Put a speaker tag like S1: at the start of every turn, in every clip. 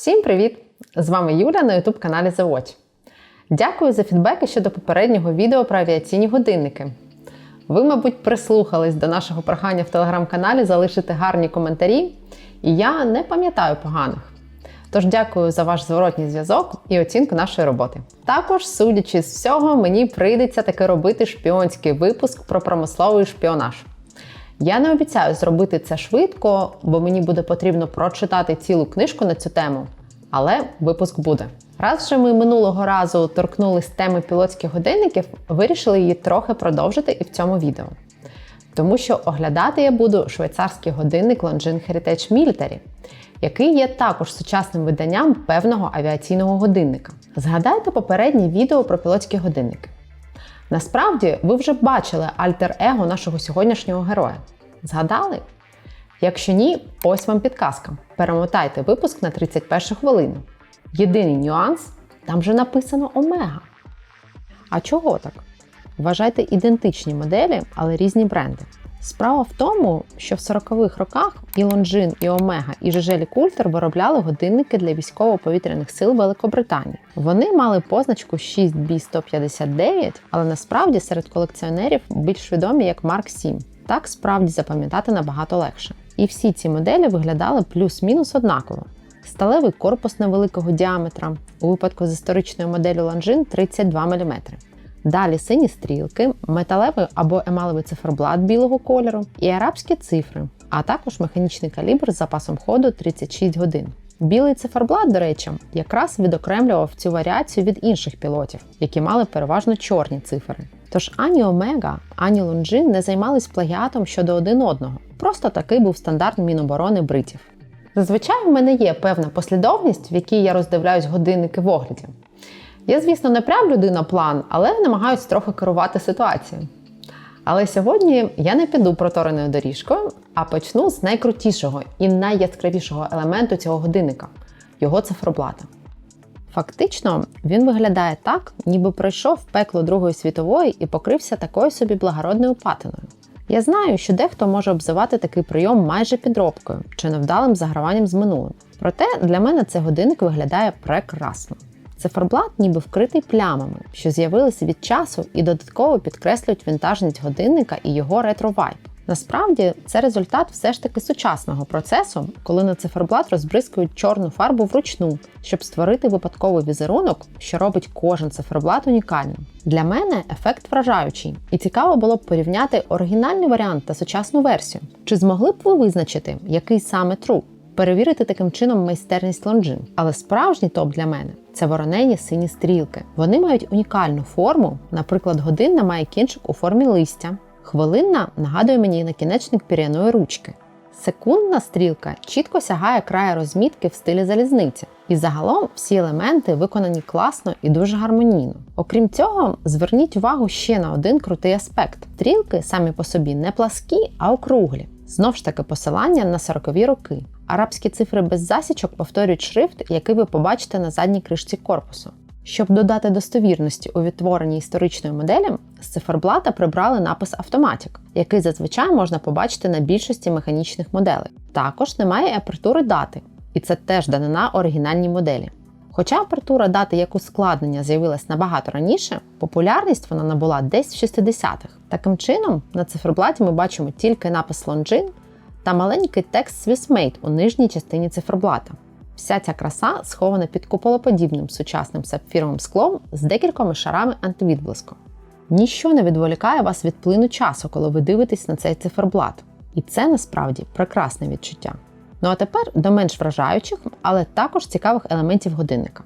S1: Всім привіт! З вами Юля на youtube каналі The Watch. Дякую за фідбеки щодо попереднього відео про авіаційні годинники. Ви, мабуть, прислухались до нашого прохання в телеграм-каналі залишити гарні коментарі, і я не пам'ятаю поганих. Тож дякую за ваш зворотній зв'язок і оцінку нашої роботи. Також, судячи з всього, мені прийдеться таки робити шпіонський випуск про промисловий шпіонаж. Я не обіцяю зробити це швидко, бо мені буде потрібно прочитати цілу книжку на цю тему. Але випуск буде. Раз же ми минулого разу торкнулись теми пілотських годинників, вирішили її трохи продовжити і в цьому відео. Тому що оглядати я буду швейцарський годинник Longines Heritage Military, який є також сучасним виданням певного авіаційного годинника. Згадайте попереднє відео про пілотські годинники. Насправді, ви вже бачили альтер-его нашого сьогоднішнього героя. Згадали? Якщо ні, ось вам підказка. Перемотайте випуск на 31 хвилину. Єдиний нюанс там вже написано Омега. А чого так? Вважайте ідентичні моделі, але різні бренди. Справа в тому, що в 40-х роках і Лонжин, і Омега, і Жежелі Культер виробляли годинники для військово-повітряних сил Великобританії. Вони мали позначку 6B159, але насправді серед колекціонерів більш відомі як Марк 7. Так справді запам'ятати набагато легше. І всі ці моделі виглядали плюс-мінус однаково. Сталевий корпус невеликого діаметра, у випадку з історичною моделлю Лонжин 32 мм. Далі сині стрілки, металевий або емалевий циферблат білого кольору і арабські цифри, а також механічний калібр з запасом ходу 36 годин. Білий циферблат, до речі, якраз відокремлював цю варіацію від інших пілотів, які мали переважно чорні цифри. Тож ані Омега, ані Лонжин не займались плагіатом щодо один одного. Просто такий був стандарт Міноборони бритів. Зазвичай в мене є певна послідовність, в якій я роздивляюсь годинники в огляді. Я, звісно, не прям людина план, але намагаюся трохи керувати ситуацією. Але сьогодні я не піду протореною доріжкою, а почну з найкрутішого і найяскравішого елементу цього годинника його циферблата. Фактично, він виглядає так, ніби пройшов пекло Другої світової і покрився такою собі благородною патиною. Я знаю, що дехто може обзивати такий прийом майже підробкою чи невдалим заграванням з минулим. Проте для мене цей годинник виглядає прекрасно. Циферблат ніби вкритий плямами, що з'явилися від часу і додатково підкреслюють вінтажність годинника і його ретро-вайб. Насправді це результат все ж таки сучасного процесу, коли на циферблат розбризкують чорну фарбу вручну, щоб створити випадковий візерунок, що робить кожен циферблат унікальним. Для мене ефект вражаючий, і цікаво було б порівняти оригінальний варіант та сучасну версію. Чи змогли б ви визначити, який саме true? Перевірити таким чином майстерність лонжин. Але справжній топ для мене це воронені сині стрілки. Вони мають унікальну форму, наприклад, годинна має кінчик у формі листя. Хвилинна нагадує мені накінечник піряної ручки. Секундна стрілка чітко сягає краю розмітки в стилі залізниці, і загалом всі елементи виконані класно і дуже гармонійно. Окрім цього, зверніть увагу ще на один крутий аспект: стрілки самі по собі не пласкі, а округлі. Знов ж таки посилання на 40-ві роки. Арабські цифри без засічок повторюють шрифт, який ви побачите на задній кришці корпусу. Щоб додати достовірності у відтворенні історичної моделі, з циферблата прибрали напис Автоматік, який зазвичай можна побачити на більшості механічних моделей. Також немає апертури дати, і це теж данина оригінальній моделі. Хоча апертура дати як ускладнення з'явилась набагато раніше, популярність вона набула десь в 60-х. Таким чином, на циферблаті ми бачимо тільки напис Longines та маленький текст Swissmade у нижній частині циферблата. Вся ця краса схована під куполоподібним сучасним сапфіровим склом з декількома шарами антивідблиску. Ніщо не відволікає вас від плину часу, коли ви дивитесь на цей циферблат. І це насправді прекрасне відчуття. Ну а тепер до менш вражаючих, але також цікавих елементів годинника.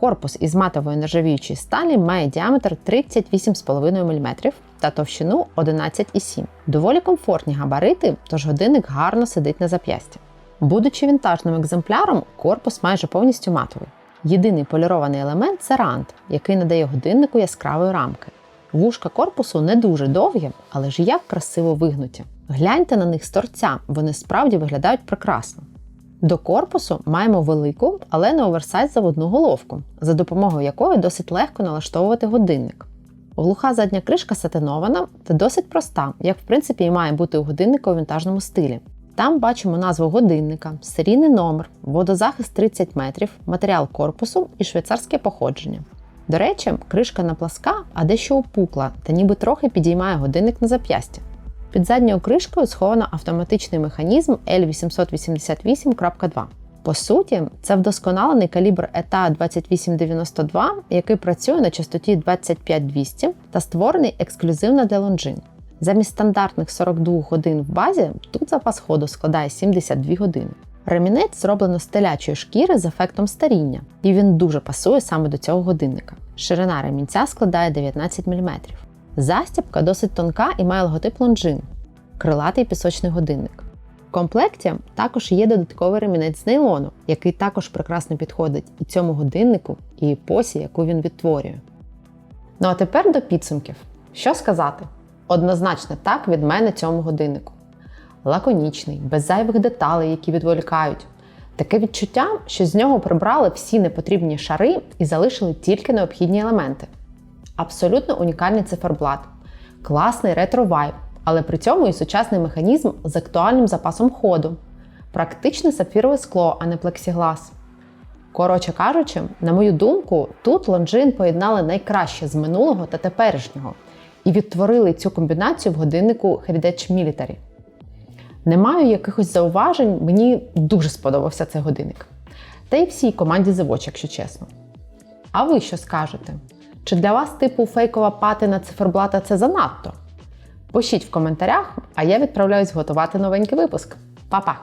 S1: Корпус із матової нержавіючої сталі має діаметр 38,5 мм та товщину 11,7 Доволі комфортні габарити, тож годинник гарно сидить на зап'ясті. Будучи вінтажним екземпляром, корпус майже повністю матовий. Єдиний полірований елемент це рант, який надає годиннику яскравої рамки. Вушка корпусу не дуже довгі, але ж як красиво вигнуті. Гляньте на них з торця, вони справді виглядають прекрасно. До корпусу маємо велику, але не оверсайз заводну головку, за допомогою якої досить легко налаштовувати годинник. Глуха задня кришка сатинована та досить проста, як в принципі і має бути у годиннику у вінтажному стилі. Там бачимо назву годинника, серійний номер, водозахист 30 метрів, матеріал корпусу і швейцарське походження. До речі, кришка не пласка, а дещо опукла та ніби трохи підіймає годинник на зап'ястя. Під задньою кришкою сховано автоматичний механізм L888.2. По суті, це вдосконалений калібр ETA 2892, який працює на частоті 25200 та створений ексклюзивно для Longines. Замість стандартних 42 годин в базі тут запас ходу складає 72 години. Ремінець зроблено з телячої шкіри з ефектом старіння, і він дуже пасує саме до цього годинника. Ширина ремінця складає 19 мм. Застібка досить тонка і має логотип Longines – крилатий пісочний годинник. В комплекті також є додатковий ремінець з нейлону, який також прекрасно підходить і цьому годиннику, і епосі, яку він відтворює. Ну а тепер до підсумків. Що сказати? Однозначно так від мене цьому годиннику. Лаконічний, без зайвих деталей, які відволікають. Таке відчуття, що з нього прибрали всі непотрібні шари і залишили тільки необхідні елементи. Абсолютно унікальний циферблат, класний ретро-вайб, але при цьому і сучасний механізм з актуальним запасом ходу, практичне сапфірове скло, а не плексіглас. Коротше кажучи, на мою думку, тут Longines поєднали найкраще з минулого та теперішнього і відтворили цю комбінацію в годиннику Heritage Military. Не маю якихось зауважень, мені дуже сподобався цей годинник. Та й всій команді The Watch, якщо чесно. А ви що скажете? Чи для вас типу фейкова патина циферблата це занадто? Пишіть в коментарях, а я відправляюсь готувати новенький випуск. Па-па!